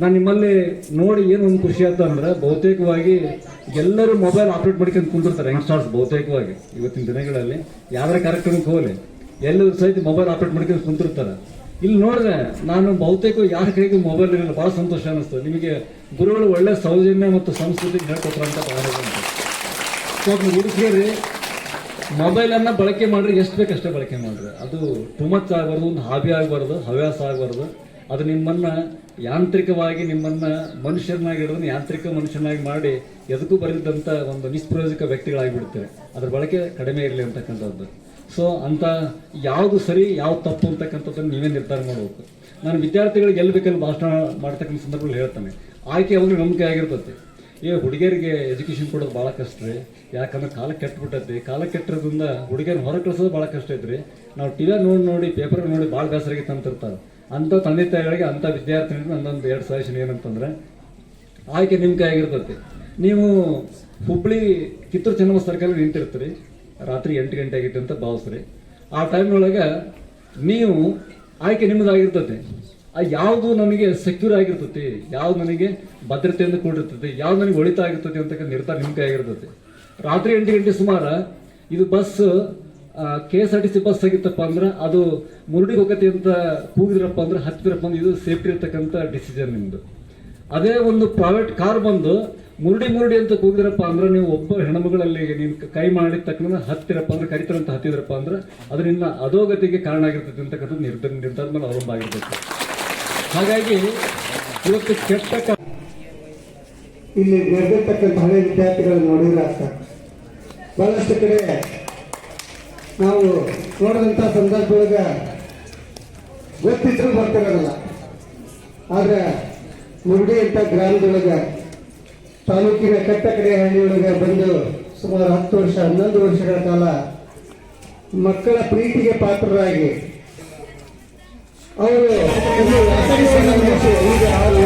ನಾನು ನಿಮ್ಮಲ್ಲಿ ನೋಡಿ ಏನು ಒಂದು ಖುಷಿ ಆಯ್ತು ಅಂದ್ರೆ ಬಹುತೇಕವಾಗಿ ಎಲ್ಲರೂ ಮೊಬೈಲ್ ಆಪರೇಟ್ ಮಾಡ್ಕೊಂಡು ಕುಂದಿರ್ತಾರೆ ಯಂಗ್ಸ್ಟರ್ಸ್ ಬಹುತೇಕವಾಗಿ ಇವತ್ತಿನ ದಿನಗಳಲ್ಲಿ. ಯಾವ್ದಾರ ಕಾರ್ಯಕ್ರಮಕ್ಕೆ ಹೋಗಲಿ. ಎಲ್ಲರೂ ಸಹಿತ ಮೊಬೈಲ್ ಆಪ್ರೇಟ್ ಮಾಡ್ಕೊಂಡು ಕುಂತಿರ್ತಾರೆ ಇಲ್ಲಿ ನೋಡಿದ್ರೆ ನಾನು ಬಹುತೇಕ ಯಾರ ಕೈಗೂ ಮೊಬೈಲ್ ಇರಲಿಲ್ಲ ಭಾಳ ಸಂತೋಷ ಅನ್ನಿಸ್ತು ನಿಮಗೆ ಗುರುಗಳು ಒಳ್ಳೆ ಸೌಜನ್ಯ ಮತ್ತು ಸಂಸ್ಕೃತಿ ಅಂತ ಭಾಳ ಉಂಟು ಸೊ ಹುಡುಕಿರಿ ಮೊಬೈಲನ್ನು ಬಳಕೆ ಮಾಡ್ರಿ ಎಷ್ಟು ಬೇಕಷ್ಟೇ ಬಳಕೆ ಮಾಡ್ರಿ. ಅದು ಟು ಮಚ್ ಆಗಬಾರ್ದು, ಒಂದು ಹಾಬಿ ಆಗಬಾರ್ದು, ಹವ್ಯಾಸ ಆಗಬಾರ್ದು. ಅದು ನಿಮ್ಮನ್ನ ಯಾಂತ್ರಿಕವಾಗಿ ನಿಮ್ಮನ್ನ ಮನುಷ್ಯರನ್ನಾಗಿ ಹಿಡಿದು ಯಾಂತ್ರಿಕ ಮನುಷ್ಯನಾಗಿ ಮಾಡಿ ಎದಕ್ಕೂ ಬರೆದಿದ್ದಂಥ ಒಂದು ನಿಷ್ಪ್ರಯೋಜಕ ವ್ಯಕ್ತಿಗಳಾಗಿಬಿಡ್ತಾರೆ ಅದರ ಬಳಕೆ ಕಡಿಮೆ ಇರಲಿ ಅಂತಕ್ಕಂಥದ್ದು. ಸೊ ಅಂತ ಯಾವುದು ಸರಿ ಯಾವುದು ತಪ್ಪು ಅಂತಕ್ಕಂಥದ್ದನ್ನು ನೀವೇ ನಿರ್ಧಾರ ಮಾಡಬೇಕು. ನಾನು ವಿದ್ಯಾರ್ಥಿಗಳಿಗೆ ಎಲ್ಲಿ ಬೇಕಲ್ಲಿ ಭಾಷಣ ಮಾಡ್ತಕ್ಕಂಥ ಸಂದರ್ಭದಲ್ಲಿ ಹೇಳ್ತಾನೆ. ಆಯ್ಕೆ ಅವ್ರಿಗೆ ನಂಬಿಕೆ ಆಗಿರ್ತೈತಿ ಈಗ ಹುಡುಗಿಯರಿಗೆ ಎಜುಕೇಶನ್ ಕೊಡೋದು ಭಾಳ ಕಷ್ಟ ರೀ. ಯಾಕಂದ್ರೆ ಕಾಲ ಕೆಟ್ಟಬಿಟ್ಟೈತಿ. ಕಾಲ ಕೆಟ್ಟಿರೋದ್ರಿಂದ ಹುಡುಗಿಯರು ಹೊರ ಕಳ್ಸೋದು ಭಾಳ ಕಷ್ಟ ಐತ್ರಿ. ನಾವು ಟಿವಿ ನೋಡಿ ನೋಡಿ, ಪೇಪರ್ ನೋಡಿ ಭಾಳ ಬೇಸರಾಗಿತ್ತು ಅಂತಿರ್ತಾರೆ ಅಂಥ ತಂದೆ ತಾಯಿಗಳಿಗೆ ಅಂಥ ವಿದ್ಯಾರ್ಥಿಗಳಿಗೆ ನನ್ನೊಂದು ಎರಡು ಸಜೆಷನ್ ಏನಂತಂದ್ರೆ, ಆಯ್ಕೆ ನಿಮ್ಮ ಕೈಯಾಗಿರ್ತೈತಿ ನೀವು ಹುಬ್ಳಿ ಕಿತ್ತೂರು ಚೆನ್ನಮ್ಮ ಸರ್ಕಲ್ ನಿಂತಿರ್ತೀರಿ. ರಾತ್ರಿ ಎಂಟು ಗಂಟೆ ಆಗಿತ್ತು ಅಂತ ಭಾವಿಸ್ರಿ. ಆ ಟೈಮ್ನೊಳಗೆ ನೀವು ಆಯ್ಕೆ ನಿಮ್ಮದಾಗಿರ್ತೈತಿ. ಆ ಯಾವುದು ನನಗೆ ಸೆಕ್ಯೂರ್ ಆಗಿರ್ತೈತಿ, ಯಾವ್ದು ನನಗೆ ಭದ್ರತೆಯಿಂದ ಕೂಡಿರ್ತೈತಿ, ಯಾವ್ದು ನನಗೆ ಒಳಿತಾಗಿರ್ತೈತಿ ಅಂತಕ್ಕಂಥ ನಿರ್ಧಾರ ನಿಮ್ಮ ಕೈಯಾಗಿರ್ತೈತಿ ರಾತ್ರಿ ಎಂಟು ಗಂಟೆ ಸುಮಾರು ಇದು bus K S R T C bus ಆಗಿತ್ತಪ್ಪ ಅಂದ್ರೆ ಅದು ಮುರುಡಿಗೆ ಹೋಗತಿ ಅಂತ ಕೂಗಿದ್ರಪ್ಪ ಅಂದ್ರೆ ಹತ್ತಿರಪ್ಪ ಅಂದ್ರೆ ಇದು ಸೇಫ್ಟಿ ಇರ್ತಕ್ಕಂಥ ಡಿಸಿಷನ್ ನಿಮ್ಮದು ಅದೇ ಒಂದು ಪ್ರೈವೇಟ್ ಕಾರ್ ಬಂದು ಮುರುಡಿ ಮುರುಡಿ ಅಂತ ಕೂಗಿದ್ರಪ್ಪ ಅಂದ್ರೆ ನೀವು ಒಬ್ಬ ಹೆಣ್ಮಗಳಲ್ಲಿ ನೀನು ಕೈ ಮಾಡಿದ ತಕ್ಷಣ ಹತ್ತಿರಪ್ಪ ಅಂದ್ರೆ ಕರಿತರಂತ ಹತ್ತಿದ್ರಪ್ಪ ಅಂದ್ರೆ ಅದರಿಂದ ಅಧೋಗತಿಗೆ ಕಾರಣ ಆಗಿರ್ತದೆ ಅಂತಕ್ಕಂಥದ್ದು ನಿರ್ಧಾರ ನಿರ್ಧಾರದ ಮೇಲೆ ಅವಲಂಬ ಆಗಿರ್ತೈತೆ. ಹಾಗಾಗಿ ಇವತ್ತು ಕೆಟ್ಟ ಇಲ್ಲಿ ನಡೆದಿರ್ತಕ್ಕಂಥ ಹಳೆ ವಿದ್ಯಾರ್ಥಿಗಳನ್ನು ನೋಡಿದ್ರೆ ಬಹಳಷ್ಟು ಕಡೆ ನಾವು ನೋಡಿದಂತ ಸಂದರ್ಭದೊಳಗೆ ಗೊತ್ತಿದ್ರು ಬರ್ತಿರೋದಿಲ್ಲ ಆದ್ರೆ ಮುರುಡಿ ಅಂತ ಗ್ರಾಮದೊಳಗೆ, ತಾಲೂಕಿನ ಕಟ್ಟಕಡೆ ಹಳ್ಳಿಯೊಳಗೆ ಬಂದು ಸುಮಾರು ಹತ್ತು ವರ್ಷ, ಹನ್ನೊಂದು ವರ್ಷಗಳ ಕಾಲ ಮಕ್ಕಳ ಪ್ರೀತಿಗೆ ಪಾತ್ರರಾಗಿ ಅವರು ಈಗ ಆರು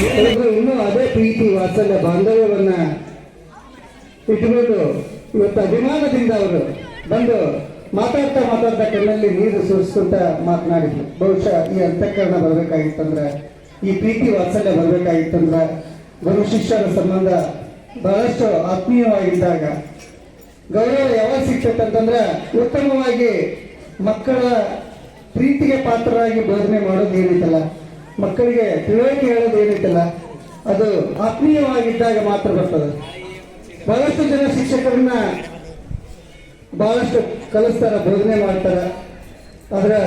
ಕೆಲವರು ಇನ್ನೂ ಅದೇ ಪ್ರೀತಿ ವಾತ್ಸಲ್ಯ ಬಾಂಧವ್ಯವನ್ನ ಇಟ್ಕೊಂಡು ಇವತ್ತು ಅಭಿಮಾನದಿಂದ ಅವರು ಬಂದು ಮಾತಾಡ್ತಾ ಮಾತಾಡ್ತಾ ಕಣ್ಣಲ್ಲಿ ನೀರು ಸುರಿಸ್ಕೊಂತ ಮಾತನಾಡಿದ್ರು. ಬಹುಶಃ ಈ ಅಂತಃಕರಣ ಬರ್ಬೇಕಾಗಿತ್ತಂದ್ರ, ಈ ಪ್ರೀತಿ ವಾತ್ಸಲ್ಯ ಬರ್ಬೇಕಾಗಿತ್ತಂದ್ರ ಗುರು ಶಿಷ್ಯರ ಸಂಬಂಧ ಬಹಳಷ್ಟು ಆತ್ಮೀಯವಾಗಿದ್ದಾಗ ಗೌರವ ಯಾವಾಗ ಸಿಗ್ತೈತೆ ಅಂತಂದ್ರೆ ಉತ್ತಮವಾಗಿ ಮಕ್ಕಳ ಪ್ರೀತಿಗೆ ಪಾತ್ರರಾಗಿ ಬೋಧನೆ ಮಾಡೋದು ಏನೈತಲ್ಲ ಮಕ್ಕಳಿಗೆ ತಿಳುವಳಿಕೆ ಹೇಳೋದು ಏನಿತ್ತಲ್ಲ, ಅದು ಆತ್ಮೀಯವಾಗಿದ್ದಾಗ ಮಾತ್ರ ಬರ್ತದೆ. ಬಹಳಷ್ಟು ಜನ ಶಿಕ್ಷಕರನ್ನ ಬಹಳಷ್ಟು ಕಲಿಸ್ತಾರ, ಬೋಧನೆ ಮಾಡ್ತಾರ. ಆದ್ರೆ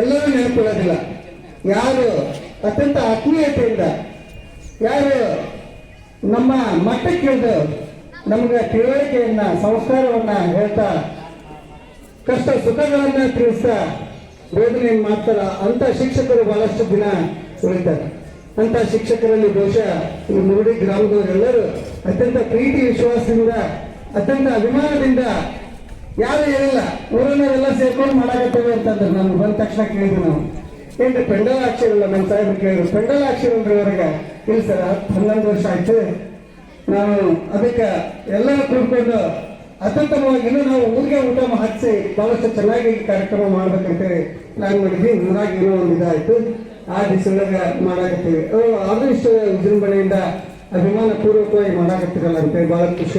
ಎಲ್ಲರೂ ನೆನಪಿಡೋದಿಲ್ಲ. ಯಾರು ಅತ್ಯಂತ ಆತ್ಮೀಯತೆಯಿಂದ, ಯಾರು ನಮ್ಮ ಮಟ್ಟಕ್ಕೆ ಇಳಿದು ನಮ್ಗೆ ತಿಳುವಳಿಕೆಯನ್ನ, ಸಂಸ್ಕಾರವನ್ನ ಹೇಳ್ತಾ, ಕಷ್ಟ ಸುಖಗಳನ್ನ ತಿಳಿಸ್ತಾ ಬೋಧನೆ ಮಾಡ್ತಾರ ಅಂತ ಶಿಕ್ಷಕರು ಬಹಳಷ್ಟು ದಿನ ಉಳಿತಾರೆ. ಅಂತ ಶಿಕ್ಷಕರಲ್ಲಿ ಬಹುಶಃ ಈ ಮುರುಡಿ ಗ್ರಾಮದವರೆಲ್ಲರೂ ಅತ್ಯಂತ ಪ್ರೀತಿ ವಿಶ್ವಾಸದಿಂದ, ಅತ್ಯಂತ ಅಭಿಮಾನದಿಂದ ಯಾರು ಏನಿಲ್ಲ ಊರನ್ನೆಲ್ಲ ಸೇರ್ಕೊಂಡು ಮಾಡಾಕತ್ತೇವೆ ಅಂತಂದ್ರೆ. ನಾನು ಬಂದ ತಕ್ಷಣ ಕೇಳಿದ್ವಿ ನಾವು ಏನ್ರಿ ಪೆಂಡಲ್ ಹಾಕ್ಸಿರಲ್ಲ ನಮ್ಮ ಸಾಹೇಬ್ರು ಕೇಳಿದ್ರು. ಪೆಂಡಲ್ ಹಾಕ್ಸಿರಲ್ರಿ ಅವ್ರಿಗೆ ಇಲ್ಲ ಸರ್ ಹನ್ನೊಂದು ವರ್ಷ ಆಯ್ತು. ನಾನು ಅದಕ್ಕೆ ಎಲ್ಲರೂ ಕೂಡ್ಕೊಂಡು ಅತ್ಯುತ್ತಮವಾಗಿ ಇನ್ನೂ ನಾವು ಊರಿಗೆ ಊಟ ಹಚ್ಚಿ ಬಹಳಷ್ಟು ಚೆನ್ನಾಗಿ ಕಾರ್ಯಕ್ರಮ ಮಾಡ್ಬೇಕಂತ ಪ್ಲಾನ್ ಮಾಡಿದ್ವಿ ಊರಾಗಿ ಇರೋ ಒಂದು ಇದಾಯ್ತು. ಆ ದಿವಸದಾಗ ಮಾಡಾಕತ್ತೀವಿ. ಇಷ್ಟು ವಿಜೃಂಭಣೆಯಿಂದ ಅಭಿಮಾನ ಪೂರ್ವಕವಾಗಿ ಮಾಡಾಕತ್ತಿರಲ್ಲ ಅಂತ ಬಹಳ ಖುಷಿ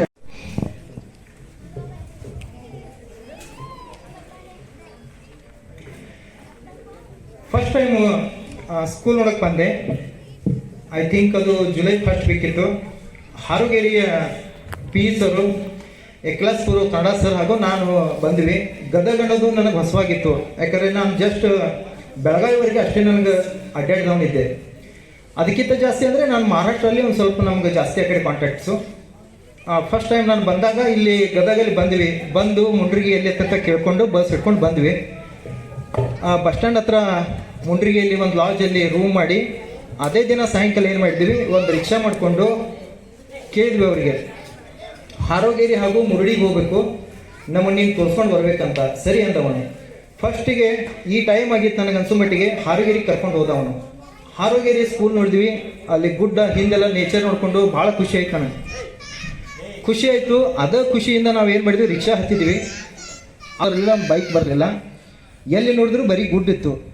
ಫಸ್ಟ್ ಟೈಮ್ ಸ್ಕೂಲ್ ನೋಡಕ್ಕೆ ಬಂದೆ. ಐ ಥಿಂಕ್ ಅದು ಜುಲೈ ಫಸ್ಟ್ ವೀಕ್ ಇತ್ತು. ಹಾರುಗೇರಿಯ ಪಿ ಸರು ಎಕ್ಲಾಸ್ ಗುರು ಕನ್ನಡ ಸರ್ ಹಾಗೂ ನಾನು ಬಂದ್ವಿ. ಗದಗ ಅನ್ನೋದು ನನಗೆ ಹೊಸವಾಗಿತ್ತು. ಯಾಕಂದರೆ ನಾನು ಜಸ್ಟ್ ಬೆಳಗಾವಿವರೆಗೆ ಅಷ್ಟೇ ನನಗೆ ಅಡ್ಡಾಡ್ದವನಿದ್ದೆ. ಅದಕ್ಕಿಂತ ಜಾಸ್ತಿ ಅಂದರೆ ನಾನು ಮಹಾರಾಷ್ಟ್ರಲ್ಲಿ ಒಂದು ಸ್ವಲ್ಪ ನಮ್ಗೆ ಜಾಸ್ತಿ ಆ ಕಡೆ ಕಾಂಟ್ಯಾಕ್ಟ್ಸು ಫಸ್ಟ್ ಟೈಮ್ ನಾನು ಬಂದಾಗ ಇಲ್ಲಿ ಗದಗಲ್ಲಿ ಬಂದ್ವಿ. ಬಂದು ಮುಂಡ್ರಿಗೆ ಎಲ್ಲಿ ಅಂತ ಕೇಳಿಕೊಂಡು ಬಸ್ ಹಿಡ್ಕೊಂಡು ಬಂದ್ವಿ. ಬಸ್ ಸ್ಟ್ಯಾಂಡ್ ಹತ್ರ ಮುಂಡ್ರಿಗೆಯಲ್ಲಿ ಒಂದು ಲಾಡ್ಜಲ್ಲಿ ರೂಮ್ ಮಾಡಿ, ಅದೇ ದಿನ ಸಾಯಂಕಾಲ ಏನು ಮಾಡಿದ್ವಿ? ಒಂದು ರಿಕ್ಷಾ ಮಾಡಿಕೊಂಡು ಕೇಳಿದ್ವಿ ಅವರಿಗೆ. ಹಾರೋಗೇರಿ ಹಾಗೂ ಮುರುಡಿಗೆ ಹೋಗ್ಬೇಕು. ನಮ್ಮನ್ನು ನೀನು ತೋರ್ಸ್ಕೊಂಡು ಬರ್ಬೇಕಂತ. ಸರಿ ಅಂದವನು ಫಸ್ಟಿಗೆ ಈ ಟೈಮ್ ಆಗಿತ್ತು ನನಗೆ ಅನ್ಸೋ ಮಟ್ಟಿಗೆ ಹಾರೋಗೇರಿಗೆ ಕರ್ಕೊಂಡು ಹೋದವನು ಹಾರೋಗೇರಿ ಸ್ಕೂಲ್ ನೋಡಿದ್ವಿ. ಅಲ್ಲಿ ಗುಡ್ಡ ಹಿಂದೆಲ್ಲ ನೇಚರ್ ನೋಡಿಕೊಂಡು ಭಾಳ ಖುಷಿ ಆಯ್ತು ನನಗೆ. ಖುಷಿ ಆಯಿತು. ಅದೇ ಖುಷಿಯಿಂದ ನಾವು ಏನು ಮಾಡಿದ್ವಿ? ರಿಕ್ಷಾ ಹತ್ತಿದ್ವಿ. ಅವರೆಲ್ಲ ಬೈಕ್ ಬರಲಿಲ್ಲ. ಎಲ್ಲಿ ನೋಡಿದ್ರು ಬರೀ ಗುಡ್ಡಿತ್ತು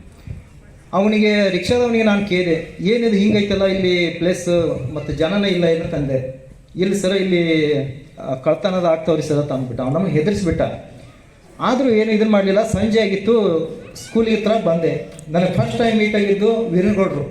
ಅವನಿಗೆ, ರಿಕ್ಷಾದವನಿಗೆ ನಾನು ಕೇಳಿದೆ. ಏನಿದು ಹಿಂಗೈತಲ್ಲ ಇಲ್ಲಿ ಪ್ಲೇಸ್ ಮತ್ತು ಜನನೇ ಇಲ್ಲ ಏನು ತಂದೆ? ಇಲ್ಲಿ ಸರ ಇಲ್ಲಿ ಕಳ್ತನದ ಆಗ್ತಾವ್ರಿ ಸರ ತಂದ್ಬಿಟ್ಟ ಅವ್ನು ನಮಗೆ ಹೆದರಿಸ್ಬಿಟ್ಟ. ಆದರೂ ಏನು ಇದನ್ನು ಮಾಡಲಿಲ್ಲ. ಸಂಜೆ ಆಗಿತ್ತು ಸ್ಕೂಲಿಗೆ ಹತ್ರ ಬಂದೆ. ನನಗೆ ಫಸ್ಟ್ ಟೈಮ್ ಮೀಟ್ ಆಗಿದ್ದು ವೀರನಗೌಡರು.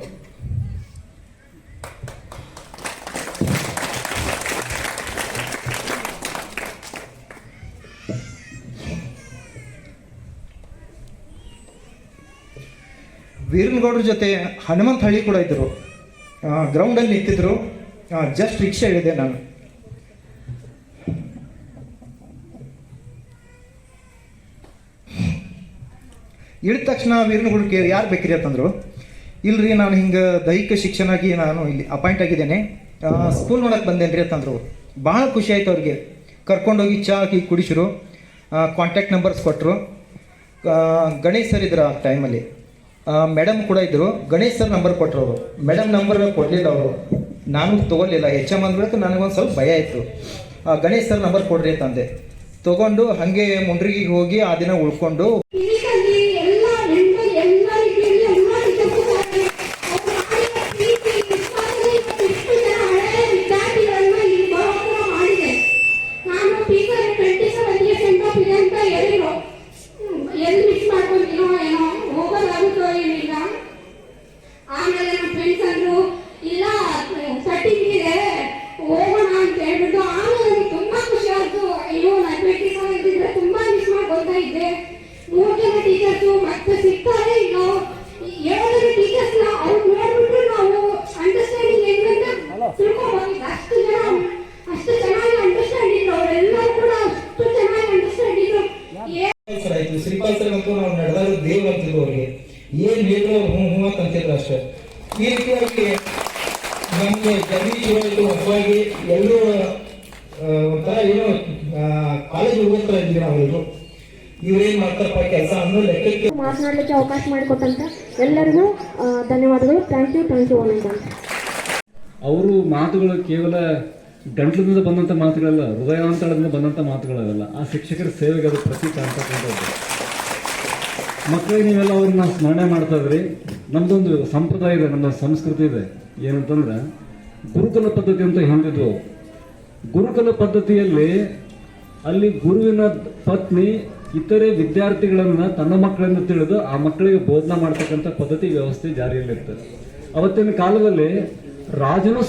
ವೀರನಗೌಡ್ರ ಜೊತೆ ಹನುಮಂತ ಹಳ್ಳಿ ಕೂಡ ಇದ್ದರು ಗ್ರೌಂಡಲ್ಲಿ ನಿಂತಿದ್ರು. ಜಸ್ಟ್ ರಿಕ್ಷಾ ಇಳಿದೆ ನಾನು. ಇಳಿದ ತಕ್ಷಣ ವೀರನ ಕೇಳಿ ಯಾರು ಬೇಕ್ರಿ ಅಂತಂದ್ರು, ಇಲ್ರಿ ನಾನು ಹಿಂಗೆ ದೈಹಿಕ ಶಿಕ್ಷಣಾಗಿ ನಾನು ಇಲ್ಲಿ ಅಪಾಯಿಂಟ್ ಆಗಿದ್ದೇನೆ. ಸ್ಕೂಲ್ ನೋಡಕ್ಕೆ ಬಂದೇನ್ರಿ ಅಂತಂದ್ರು. ಭಾಳ ಖುಷಿ ಆಯ್ತು ಅವ್ರಿಗೆ. ಕರ್ಕೊಂಡೋಗಿ ಚಾ ಹಾಕಿ ಕುಡಿಸಿರು. ಕಾಂಟ್ಯಾಕ್ಟ್ ನಂಬರ್ಸ್ ಕೊಟ್ಟರು ಗಣೇಶ್ ಸರ್ ಇದ್ರು ಆ ಟೈಮಲ್ಲಿ ಮೇಡಮ್ ಕೂಡ ಇದ್ದರು ಗಣೇಶ್ ಸರ್ ನಂಬರ್ ಕೊಟ್ಟರು ಅವರು. ಮೇಡಮ್ ನಂಬರ್ ಕೊಡಲಿಲ್ಲ ಅವರು. ನಾನು ತೊಗೊಲಿಲ್ಲ ಎಚ್ ಎಂ ಅಂದ್ಬಿಟ್ಟು ನನಗೊಂದು ಸ್ವಲ್ಪ ಭಯ ಇತ್ತು. ಗಣೇಶ್ ಸರ್ ನಂಬರ್ ಕೊಡ್ರಿ ತಂದೆ. ತಗೊಂಡು ಹಾಗೆ ಮುಂಡ್ರಿಗಿಗೆ ಹೋಗಿ ಆ ದಿನ ಉಳ್ಕೊಂಡು ಫಿಸಿಕಲಿ ಎಲ್ಲ ಮೆಂಟಲ್ ಎಲ್ಲ ರೀತಿಯಲ್ಲಿ ಎಲ್ಲ ಟೀಚರ್ಸ್ ಅವ್ರು ಮಾಡಿದ ಪ್ರೀತಿ ವಿಶ್ವಾಸನೇ ಇವತ್ತು ಇಷ್ಟು ಜನ ಹಳೆಯ ವಿದ್ಯಾರ್ಥಿಗಳನ್ನ ಇಲ್ಲಿ ಬರೋ ಥರ ಮಾಡಿದೆ ನಾನು ಸ್ಪೀಕರ್ ಟ್ವೆಂಟಿ ಸೆವೆನ್ ಇಯರ್ಸ್ ಅಂತ ಇದೆ ಅಂತ ಹೇಳಿದ್ರು ಹ್ಮ್, ಎಲ್ಲಿ ಮಿಸ್ ಮಾಡ್ಕೊಂತೀನೋ ಏನೋ ಹೋಗೋದಾಗುತ್ತೋ ಏನಿಲ್ಲ ಆಮೇಲೆ ನಮ್ಮ ಫ್ರೆಂಡ್ಸ್ ಅಂದ್ರು ಇಲ್ಲ ಸರ್ಟಿಫಿಕೇಟ್ ಇದೆ ಹೋಗೋಣ ಅಂತ ಹೇಳ್ಬಿಟ್ಟು ಆಮೇಲೆ ನನಗೆ ತುಂಬಾ ಖುಷಿ ಆಯ್ತು ಅಯ್ಯೋ ನಾನು ಟ್ವೆಂಟಿ ಸೆವೆನ್ ಇದ್ದಿದ್ರೆ ತುಂಬಾ ಮಿಸ್ ಮಾಡ್ಕೊತಾ ಇದ್ದೆ ಮೂರು ಜನ ಟೀಚರ್ಸು ಮತ್ತೆ ಸಿಗ್ತಾರೆ ಈಗ. ಏಳು ಜನ ಟೀಚರ್ಸ್ನ ಅವ್ರು ನೋಡ್ಬಿಟ್ಟು ನಾವು ಅಂಡರ್ಸ್ಟ್ಯಾಂಡಿಂಗ್ ಹೆಂಗಂತ ತಿಳ್ಕೊಬೋದು ಅಷ್ಟು ಜನ ಅಷ್ಟು ಚೆನ್ನಾಗಿ ಅಂಡರ್ಸ್ಟ್ಯಾಂಡ್ ಇದ್ರು. ಅವರೆಲ್ಲರೂ ಕೂಡ ಅಷ್ಟು ಚೆನ್ನಾಗಿ ಅಂಡರ್ಸ್ಟ್ಯಾಂಡ್ ಇದ್ರು. ಆಯ್ತು ಶ್ರೀಪಾಲ್ ಸರ್ ಅಂತೂ ನಾವು ನಡೆದಾಗ ದೇವ್ ಅಂತಿದ್ರು ಅವ್ರಿಗೆ ಏನ್ ಹೇಳಿದ್ರು ಅವ್ರು ಹ್ಞೂ ಹ್ಞೂ ಅಂತ ಅಂತಿದ್ರು ಅಷ್ಟೇ. ಈ ರೀತಿಯಾಗಿ ನಮಗೆ ಶುರು ಆಯಿತು ಹೊಸವಾಗಿ ಎಲ್ಲರೂ ಒಂಥರ ಏನೋ ಕಾಲೇಜ್ ಹೋಗೋತ್ರ ಇದ್ವಿ ನಾವೆಲ್ಲರೂ ಇವ್ರೇನ್ ಮಾಡ್ತಾರಪ್ಪ ಕೆಲಸ ಅನ್ನೋ ಲೆಕ್ಕಕ್ಕೆ ಮಾತನಾಡಲಿಕ್ಕೆ ಅವಕಾಶ ಮಾಡಿಕೊಟ್ಟಂತ ಎಲ್ಲರಿಗೂ ಧನ್ಯವಾದಗಳು. ಥ್ಯಾಂಕ್ ಯು ಥ್ಯಾಂಕ್ ಯು ಅವರು ಮಾತುಗಳು ಕೇವಲ ಗಂಟ್ಲಿನಿಂದ ಬಂದಂಥ ಮಾತುಗಳಲ್ಲ ಹೃದಯಾಂತರದಿಂದ ಬಂದಂತ ಮಾತುಗಳಲ್ಲ. ಆ ಶಿಕ್ಷಕರ ಸೇವೆಗೆ ಅದು ಪ್ರತೀಕ ಅಂತಕ್ಕಂಥದ್ದು ಮಕ್ಕಳಿಗೆ ನೀವೆಲ್ಲ ಅವ್ರನ್ನ ಸ್ಮರಣೆ ಮಾಡ್ತಾ ಇದ್ರಿ. ನಮ್ದೊಂದು ಸಂಪ್ರದಾಯ ಇದೆ ನಮ್ಮ ಸಂಸ್ಕೃತಿ ಇದೆ. ಏನಂತಂದ್ರೆ ಗುರುಕುಲ ಪದ್ಧತಿ ಅಂತ ಹಿಂದಿದು ಗುರುಕುಲ ಪದ್ಧತಿಯಲ್ಲಿ ಅಲ್ಲಿ ಗುರುವಿನ ಪತ್ನಿ ಇತರೆ ವಿದ್ಯಾರ್ಥಿಗಳನ್ನ ತನ್ನ ಮಕ್ಕಳನ್ನು ತಿಳಿದು ಆ ಮಕ್ಕಳಿಗೆ ಬೋಧನೆ ಮಾಡ್ತಕ್ಕಂಥ ಪದ್ಧತಿ ವ್ಯವಸ್ಥೆ ಜಾರಿಯಲ್ಲಿರ್ತದೆ. ಅವತ್ತಿನ ಕಾಲದಲ್ಲಿ ರಾಜನು